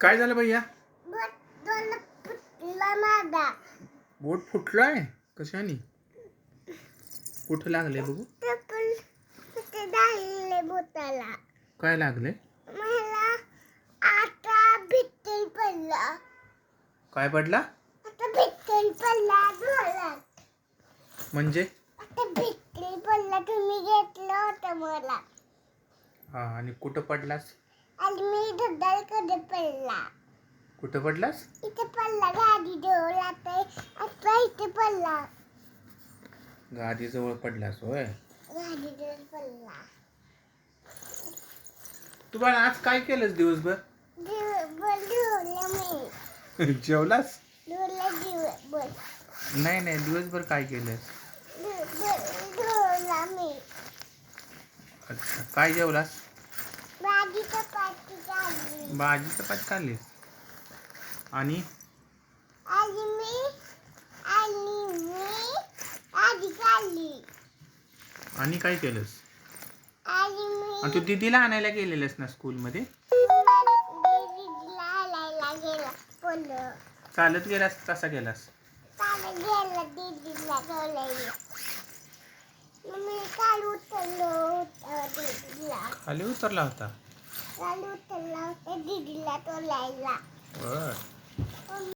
काय झालं भैया? बोट फुटला माझा. बोट फुटलाय? कशाने? कुठं लागले बघू? काय लागले मला आता भित्तल पडला. काय पडला? आता भित्तल पडला डोळ्यात म्हणजे? आता भित्तल पडला तुम्ही घेतलं होतं मला. हा आणि कुठं पडलास? आणि धुद्दाल कधी पडला? कुठं पडलास? इथे पडला गाडी डोळ्यात आता इथे पडला. गादीजवळ पडलास होय? गाडी डोळ पडला. तू बाळा आज काय केलंस दिवसभर? दिव- बोल ढोळलं मी. जेवलास? ढोळलं दिव बोल नाही नाही दिवसभर काय केलंस? ढोळला मी. अच्छा काय जेवलास? भाजी चपाती खाल्लीस आणि? आणि मी आणि मी भाजी खाल्ली. आणि काय केलंस? आणि मी आणि तू दीदीला आणायला गेलेलंस ना स्कूलमध्ये? चालत गेलास कसा गेलास? काल उतरलो होतं? दीदीला खाली उतरला होता काल उतरला होता दीदीला तोलायला बर